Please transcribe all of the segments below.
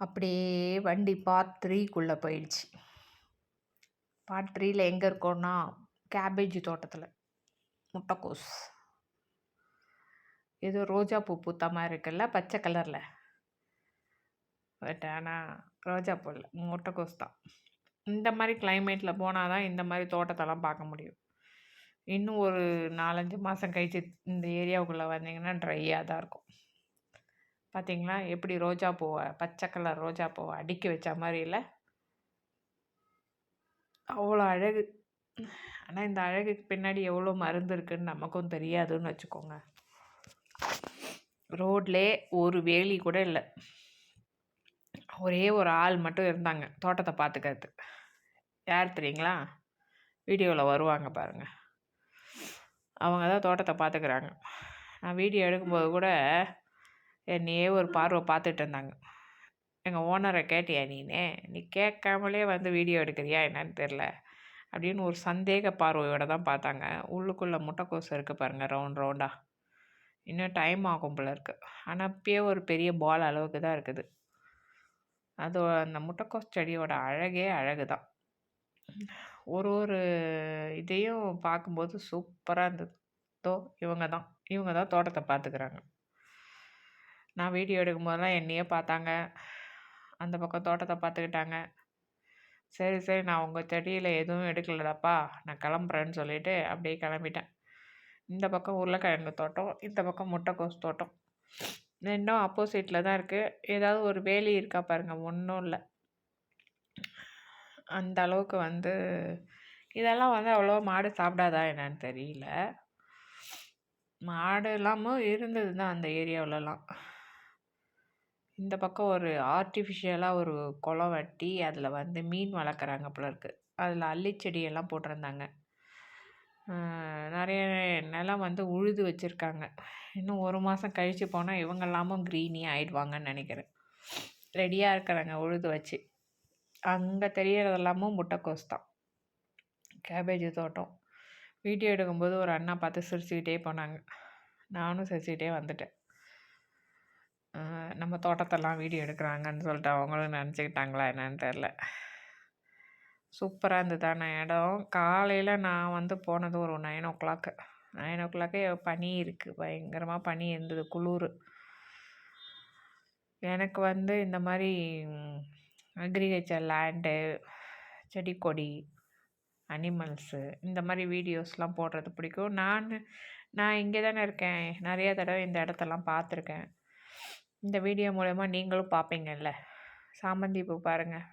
அப்படியே வண்டி பார்ட் த்ரீக்குள்ளே போயிடுச்சு. பார்ட் த்ரீயில் எங்கே இருக்கோன்னா கேபேஜ் தோட்டத்தில். முட்டைக்கோஸ். ஏதோ ரோஜா பூ பூத்த மாதிரி இருக்குல்ல பச்சை கலரில் பட் ஆனால் ரோஜா பூ இல்லை முட்டைக்கோஸ் தான். இந்த மாதிரி கிளைமேட்டில் போனால் தான் இந்த மாதிரி தோட்டத்தெல்லாம் பார்க்க முடியும். இன்னும் ஒரு நாலஞ்சு மாதம் கழிச்சு இந்த ஏரியாவுக்குள்ளே வந்தீங்கன்னா ட்ரையாக தான் இருக்கும். பார்த்தீங்களா எப்படி ரோஜா பூவை பச்சை கலர் ரோஜா பூவை அடுக்கி வச்ச மாதிரி இல்லை? அவ்வளோ அழகு. ஆனால் இந்த அழகுக்கு பின்னாடி எவ்வளோ மருந்து இருக்குன்னு நமக்கும் தெரியாதுன்னு வச்சுக்கோங்க. ரோட்லே ஒரு வேலி கூட இல்லை. ஒரே ஒரு ஆள் மட்டும் இருந்தாங்க தோட்டத்தை பார்த்துக்கிறது யார் தெரியுங்களா? வீடியோவில் வருவாங்க பாருங்கள் அவங்க தான் தோட்டத்தை பார்த்துக்கிறாங்க நான் வீடியோ எடுக்கும்போது கூட என்னையே ஒரு பார்வை பார்த்துட்டு இருந்தாங்க. எங்கள் ஓனரை கேட்டியா நீனே நீ கேட்காமலே வந்து வீடியோ எடுக்கிறியா என்னன்னு தெரில அப்படின்னு ஒரு சந்தேக பார்வையோடு தான் பார்த்தாங்க. உள்ளுக்குள்ளே முட்டைக்கோசு இருக்குது பாருங்கள் ரவுண்ட் ரவுண்டாக இன்னும் டைம் ஆகும் போல இருக்குது ஆனால் அப்பயே ஒரு பெரிய பால் அளவுக்கு தான் இருக்குது. அது அந்த முட்டைக்கோஸ் செடியோட அழகே அழகு தான். ஒரு ஒரு இதையும் பார்க்கும்போது சூப்பராக இருந்தது. தோ இவங்க தான். இவங்க தான் தோட்டத்தை பார்த்துக்கிறாங்க. நான் வீடியோ எடுக்கும் போதெல்லாம் என்னையே பார்த்தாங்க. அந்த பக்கம் தோட்டத்தை பார்த்துக்கிட்டாங்க. சரி சரி நான் உங்கள் செடியில் எதுவும் எடுக்கலடாப்பா நான் கிளம்புறேன்னு சொல்லிவிட்டு அப்படியே கிளம்பிட்டேன். இந்த பக்கம் உருளைக்கிழங்கு தோட்டம் இந்த பக்கம் முட்டைக்கோஸ் தோட்டம். ரெண்டும் ஆப்போசிட்டில் தான் இருக்குது ஏதாவது ஒரு வேலி இருக்கா பாருங்கள் ஒன்றும் இல்லை. அந்த அளவுக்கு வந்து இதெல்லாம் வந்து அவ்வளோவா மாடு சாப்பிடாதா என்னன்னு தெரியல. மாடு இல்லாமல் இருந்தது தான் அந்த ஏரியாவிலலாம். இந்த பக்கம் ஒரு ஆர்டிஃபிஷியலாக ஒரு குளம் வெட்டி அதில் வந்து மீன் வளர்க்குறாங்க போல இருக்குது அதில் அள்ளிச்செடியெல்லாம் போட்டிருந்தாங்க. நிறைய நிலம் வந்து உழுது வச்சுருக்காங்க. இன்னும் ஒரு மாதம் கழித்து போனால் இவங்கெல்லாமும் க்ரீனி ஆகிடுவாங்கன்னு நினைக்கிறேன். ரெடியாக இருக்கிறாங்க உழுது வச்சு. அங்கே தெரியறதெல்லாமும் முட்டைக்கோஸ் தான். கேபேஜ் தோட்டம். வீடியோ எடுக்கும்போது ஒரு அண்ணா பார்த்து சிரிச்சுக்கிட்டே போனாங்க. நானும் சிரிச்சுக்கிட்டே வந்துட்டேன். நம்ம தோட்டத்தெல்லாம் வீடியோ எடுக்கிறாங்கன்னு சொல்லிட்டு அவங்களும் நினச்சிக்கிட்டாங்களா என்னன்னு தெரில சூப்பராக இருந்ததான இடம். காலையில் நான் வந்து போனது ஒரு nine o'clock nine o'clock பனி இருக்குது பயங்கரமாக பனி இருந்தது குளிர். எனக்கு வந்து இந்த மாதிரி அக்ரிகல்ச்சர் லேண்டு செடி கொடி அனிமல்ஸு இந்த மாதிரி வீடியோஸ்லாம் போடுறது பிடிக்கும். நான் நான் இங்கே தானே இருக்கேன். நிறைய தடவை இந்த இடத்தெல்லாம் பார்த்துருக்கேன். இந்த வீடியோ மூலயமா நீங்களும் பார்ப்பீங்கல்ல சாமந்தி பூ பாருங்கள்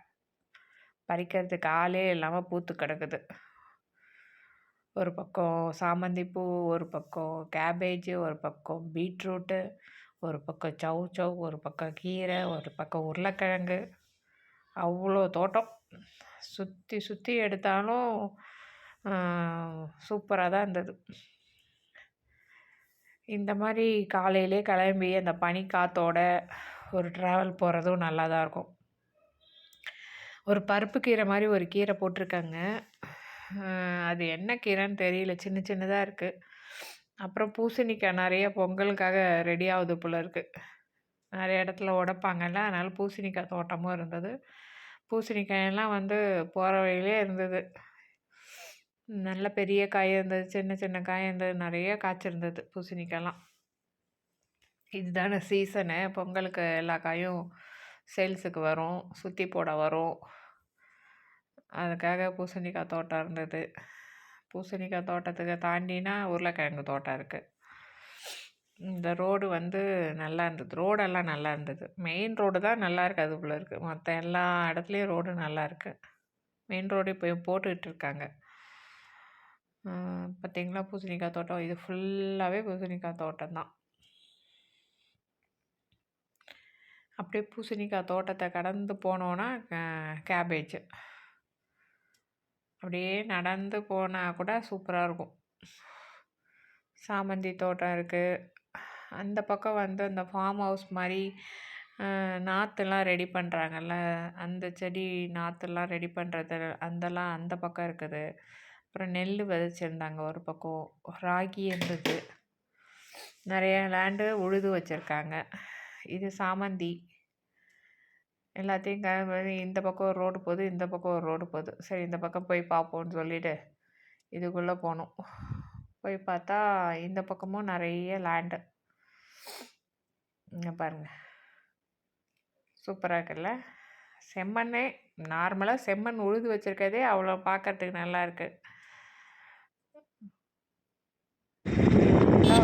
பறிக்கிறதுக்கு ஆளே இல்லாமல் பூத்து கிடக்குது. ஒரு பக்கம் சாமந்தி பூ ஒரு பக்கம் கேபேஜு ஒரு பக்கம் பீட்ரூட்டு ஒரு பக்கம் சவு சவ் ஒரு பக்கம் கீரை ஒரு பக்கம் உருளைக்கிழங்கு. அவ்வளோ தோட்டம். சுற்றி சுற்றி எடுத்தாலும் சூப்பராக தான் இருந்தது. இந்த மாதிரி காலையிலே கிளம்பி அந்த பனி காற்றோட ஒரு ட்ராவல் போகிறதும் நல்லா தான் இருக்கும். ஒரு பருப்பு கீரை மாதிரி ஒரு கீரை போட்டிருக்காங்க. அது என்ன கீரைன்னு தெரியல. சின்ன சின்னதாக இருக்குது அப்புறம் பூசணிக்காய் நிறைய பொங்கலுக்காக ரெடி ஆகுது போல் இருக்குது நிறைய இடத்துல உடைப்பாங்கல்ல அதனால் பூசணிக்காய் தோட்டமும் இருந்தது. பூசணிக்காயெல்லாம் வந்து போகிற வழியிலே இருந்தது. நல்ல பெரிய காய் இருந்தது சின்ன சின்ன காய் இருந்தது நிறைய காய்ச்சிருந்தது பூசணிக்காயெல்லாம் இதுதானே சீசனு பொங்கலுக்கு எல்லா காயும் சேல்ஸுக்கு வரும். சுற்றி போட வரும். அதுக்காக பூசணிக்காய் தோட்டம் இருந்தது. பூசணிக்காய் தோட்டத்துக்கு தாண்டினா உருளைக்கிழங்கு தோட்டம் இருக்குது இந்த ரோடு வந்து நல்லா இருந்தது. ரோடெல்லாம் நல்லா இருந்தது. மெயின் ரோடு தான் நல்லா அது போல் இருக்குது மற்ற எல்லா இடத்துலையும் ரோடு நல்லா இருக்குது மெயின் ரோடு இப்போ போட்டுக்கிட்டு இருக்காங்க. பார்த்தீங்களா பூசணிக்காய் தோட்டம். இது ஃபுல்லாகவே பூசணிக்காய் தோட்டம் தான். அப்படியே பூசணிக்காய் தோட்டத்தை கடந்து போனோன்னா கேபேஜ் அப்படியே நடந்து போனால் கூட சூப்பராக இருக்கும். சாமந்தி தோட்டம் இருக்குது அந்த பக்கம் வந்து அந்த ஃபார்ம் ஹவுஸ் மாதிரி நாற்றுலாம் ரெடி பண்ணுறாங்கல்ல அந்த செடி நாற்றுலாம் ரெடி பண்ணுறது அந்தலாம் அந்த பக்கம் இருக்குது. அப்புறம் நெல் விதைச்சிருந்தாங்க ஒரு பக்கம். ராகி இருந்தது. நிறைய லேண்டு உழுது வச்சுருக்காங்க. இது சாமந்தி. எல்லாத்தையும் க இந்த பக்கம் ஒரு ரோடு போகுது இந்த பக்கம் ஒரு ரோடு போகுது. சரி இந்த பக்கம் போய் பார்ப்போம்னு சொல்லிட்டு இதுக்குள்ளே போனோம். போய் பார்த்தா இந்த பக்கமும் நிறைய லேண்டு இங்கே பாருங்கள் சூப்பராக இருக்குல்ல? செம்மண்ணே. நார்மலாக செம்மண் உழுது வச்சுருக்கதே அவ்வளோ பார்க்கறதுக்கு நல்லா இருக்குது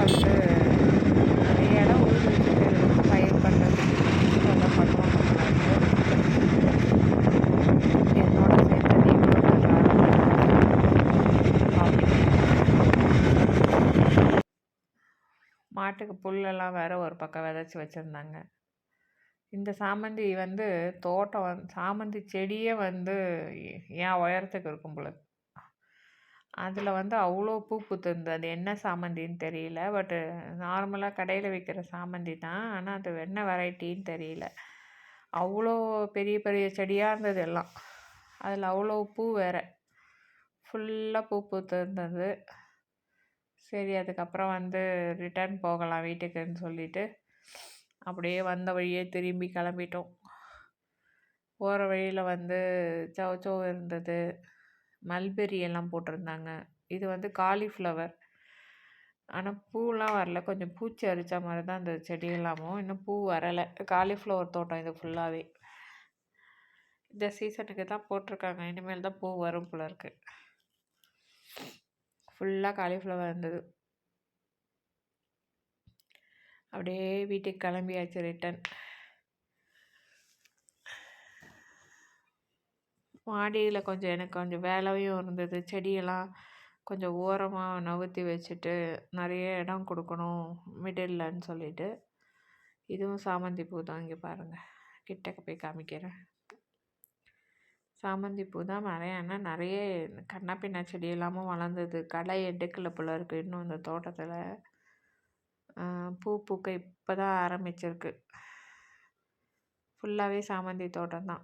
வந்து நிறைய இடம் உழுது வச்சுருக்கிறது பயிர் பண்ணுறது இதெல்லாம் பண்ணுவாங்க என்னோட சேர்த்து நீங்களும் மாட்டுக்கு புல்லெல்லாம் வேற ஒரு பக்கம் விதைச்சி வச்சுருந்தாங்க. இந்த சாமந்தி வந்து தோட்டம் வந் சாமந்தி செடியே வந்து என் உயரத்துக்கு இருக்கும் போல அதில் வந்து அவ்வளோ பூ பூத்திருந்தது. அது என்ன சாமந்தின்னு தெரியல. பட்டு நார்மலாக கடையில் விற்கிற சாமந்தி தான். ஆனால் அது என்ன வெரைட்டின்னு தெரியல. அவ்வளோ பெரிய பெரிய செடியாக இருந்தது எல்லாம். அதில் அவ்வளோ பூ வேறு. ஃபுல்லாக பூ பூத்திருந்தது. சரி அதுக்கப்புறம் வந்து ரிட்டர்ன் போகலாம் வீட்டுக்குன்னு சொல்லிவிட்டு அப்படியே வந்த வழியே திரும்பி கிளம்பிட்டோம். போகிற வழியில் வந்து சௌச்சௌ இருந்தது. மல்பெரி எல்லாம் போட்டிருந்தாங்க. இது வந்து காலிஃப்ளவர் ஆனால் பூலாம் வரல. கொஞ்சம் பூச்சி அரித்த மாதிரி தான் அந்த செடி எல்லாமும் இன்னும் பூ வரலை. காலிஃப்ளவர் தோட்டம் இது ஃபுல்லாகவே இந்த சீசனுக்கு தான் போட்டிருக்காங்க. இனிமேல் தான் பூ வரும் போல இருக்குது ஃபுல்லாக காலிஃப்ளவர் இருந்தது. அப்படியே வீட்டுக்கு கிளம்பியாச்சு ரிட்டன் மாடியில் கொஞ்சம் எனக்கு கொஞ்சம் வேலையும் இருந்தது. செடியெல்லாம் கொஞ்சம் ஓரமாக நவுத்தி வச்சுட்டு நிறைய இடம் கொடுக்கணும் மிடில்லன்னு சொல்லிட்டு. இதுவும் சாமந்தி பூ தான் இங்கே பாருங்கள் கிட்டக்க போய் காமிக்கிறேன். சாமந்தி பூ தான் நிறைய நிறைய கண்ணா செடி எல்லாமும் வளர்ந்தது. களை எடுக்கல போல இருக்குது இன்னும் இந்த தோட்டத்தில் பூ பூக்க இப்போ தான் ஆரம்பிச்சிருக்கு. ஃபுல்லாகவே சாமந்தி தோட்டம் தான்.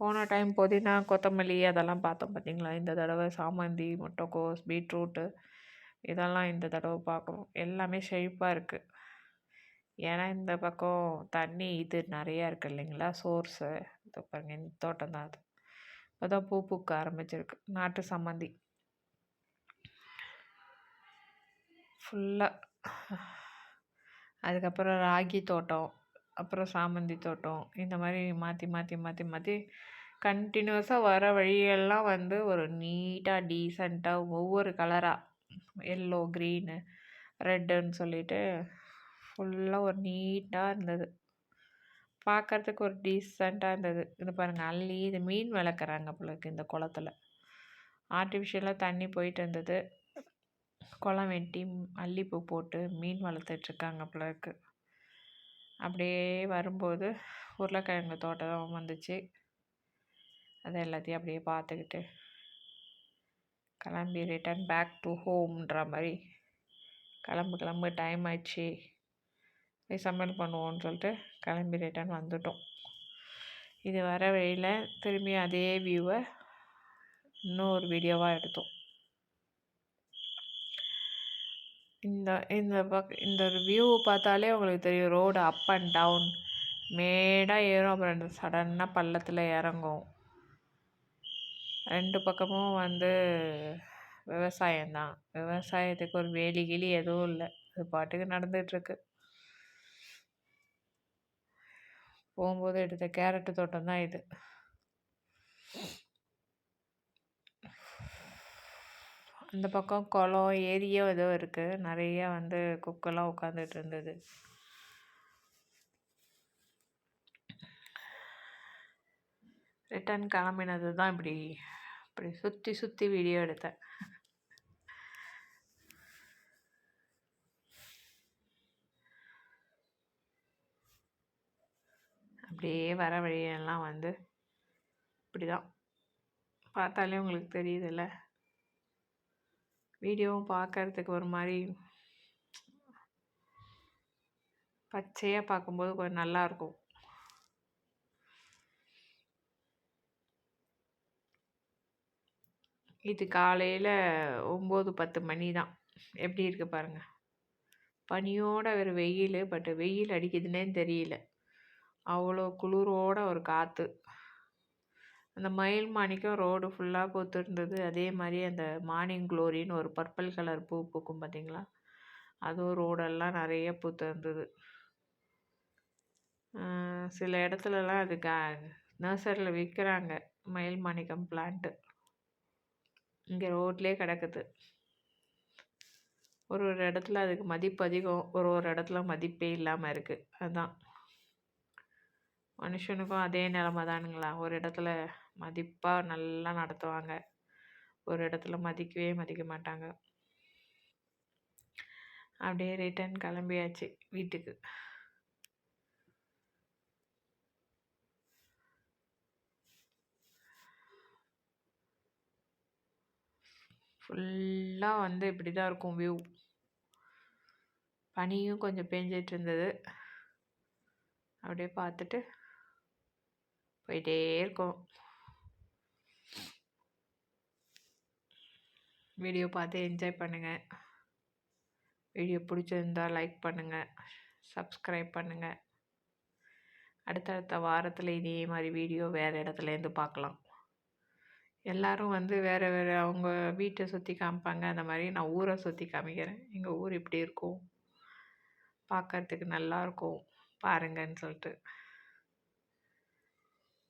போன டைம் புதினா கொத்தமல்லி அதெல்லாம் பார்த்தோம் பார்த்தீங்களா இந்த தடவை சாமந்தி முட்டைக்கோஸ் பீட்ரூட்டு இதெல்லாம் இந்த தடவை பார்க்குறோம் எல்லாமே செழிப்பாக இருக்குது ஏன்னா இந்த பக்கம் தண்ணி இது நிறையா இருக்குது இல்லைங்களா? சோர்ஸு இது பாருங்கள் இந்த தோட்டம் தான் அது. இப்போ தான் பூ பூக்க ஆரம்பிச்சிருக்கு. நாட்டு சம்மந்தி. ஃபுல்லாக அதுக்கப்புறம் ராகி தோட்டம். அப்புறம் சாமந்தி தோட்டம். இந்த மாதிரி மாற்றி மாற்றி மாற்றி மாற்றி கண்டினியூஸாக வர வழியெல்லாம் வந்து ஒரு நீட்டாக டீசெண்டாக ஒவ்வொரு கலராக எல்லோ க்ரீனு ரெட்டுன்னு சொல்லிட்டு ஃபுல்லாக ஒரு நீட்டாக இருந்தது. பார்க்குறதுக்கு ஒரு டீசெண்டாக இருந்தது. இது பாருங்கள் அள்ளி இது மீன் வளர்க்குறாங்க பிள்ளைக்கு இந்த குளத்துல. ஆர்டிஃபிஷியலாக தண்ணி போயிட்டு இருந்தது. குளம் வெட்டி அல்லிப்பூ போட்டு மீன் வளர்த்துட்ருக்காங்க பிள்ளைக்கு அப்படியே வரும்போது உருளைக்கிழங்கு தோட்டம் வந்துச்சு. அதை எல்லாத்தையும் அப்படியே பார்த்துக்கிட்டு கிளம்பி ரிட்டர்ன் பேக் டு ஹோம்ன்ற மாதிரி. கிளம்பு கிளம்பு டைம் ஆயிடுச்சு. போய் சமையல் பண்ணுவோன்னு சொல்லிட்டு கிளம்பி ரிட்டன் வந்துட்டோம். இது வர வழியில் திரும்பி அதே வியூவை இன்னொரு வீடியோவாக எடுத்தோம். இந்த இந்த பக் இந்த வியூ பார்த்தாலே உங்களுக்கு தெரியும் ரோடு அப் அண்ட் டவுன் மேடாக ஏறும் அப்புறம் சடனாக பள்ளத்தில் இறங்கும். ரெண்டு பக்கமும் வந்து விவசாயம்தான். விவசாயத்துக்கு ஒரு வேலி கிளி எதுவும் இல்லை. அது பாட்டுக்கு நடந்துகிட்ருக்கு போகும்போது எடுத்த கேரட்டு தோட்டம் தான் இது. அந்த பக்கம் குளம் ஏரியோ ஏதோ இருக்குது நிறைய வந்து குக்கெல்லாம் உட்காந்துட்டு இருந்தது. ரிட்டன் கிளம்பினது தான் இப்படி இப்படி சுற்றி சுற்றி வீடியோ எடுத்தேன். அப்படியே வர வழியெல்லாம் வந்து இப்படி தான் பார்த்தாலே உங்களுக்கு தெரியுதுல்ல. வீடியோவும் பார்க்கறதுக்கு ஒரு மாதிரி பச்சையாக பார்க்கும்போது கொஞ்சம் நல்லாயிருக்கும் இது காலையில் ஒம்பது பத்து மணி தான் எப்படி இருக்குது பாருங்கள் பனியோட ஒரு வெயில் பட் வெயில் அடிக்குதுன்னே தெரியல. அவ்வளோ குளிரோட ஒரு காற்று அந்த மயில் மாணிக்கம் ரோடு ஃபுல்லாக பூத்துருந்தது. அதே மாதிரி அந்த மார்னிங் க்ளோரின்னு ஒரு பர்பிள் கலர் பூ பூக்கும் பார்த்தீங்களா அதுவும் ரோடெல்லாம் நிறைய பூத்து இருந்தது சில இடத்துலலாம் அது க நர்சரியில் விற்கிறாங்க மயில் மாணிக்கம் பிளான்ட்டு இங்கே ரோட்லேயே கிடக்குது. ஒரு ஒரு இடத்துல அதுக்கு மதிப்பு அதிகம். ஒரு ஒரு இடத்துல மதிப்பே இல்லாமல் இருக்குது அதுதான் மனுஷனுக்கும் அதே நிலமை தானுங்களா? ஒரு இடத்துல மதிப்பாக நல்லா நடத்துவாங்க. ஒரு இடத்துல மதிக்கவே மதிக்க மாட்டாங்க. அப்படியே ரிட்டன் கிளம்பியாச்சு வீட்டுக்கு. ஃபுல்லாக வந்து இப்படி தான் இருக்கும் வியூ பனியும் கொஞ்சம் பேஞ்சிட்டு இருந்தது. அப்படியே பார்த்துட்டு போயிட்டே இருக்கோம். வீடியோ பார்த்து என்ஜாய் பண்ணுங்கள் வீடியோ பிடிச்சிருந்தா லைக் பண்ணுங்கள் சப்ஸ்கிரைப் பண்ணுங்கள் அடுத்தடுத்த வாரத்தில் இதே மாதிரி வீடியோ வேறு இடத்துலேருந்து பார்க்கலாம். எல்லோரும் வந்து வேறு வேறு அவங்க வீட்டை சுற்றி காமிப்பாங்க. அந்த மாதிரி நான் ஊரை சுற்றி காமிக்கிறேன். எங்கள் ஊர் இப்படி இருக்கும். பார்க்கறதுக்கு நல்லாயிருக்கும் பாருங்கன்னு சொல்லிட்டு.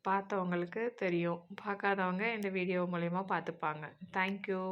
பார்த்தவங்களுக்கு தெரியும். பார்க்காதவங்க இந்த வீடியோ மூலிமா பார்த்துப்பாங்க. தேங்க்யூ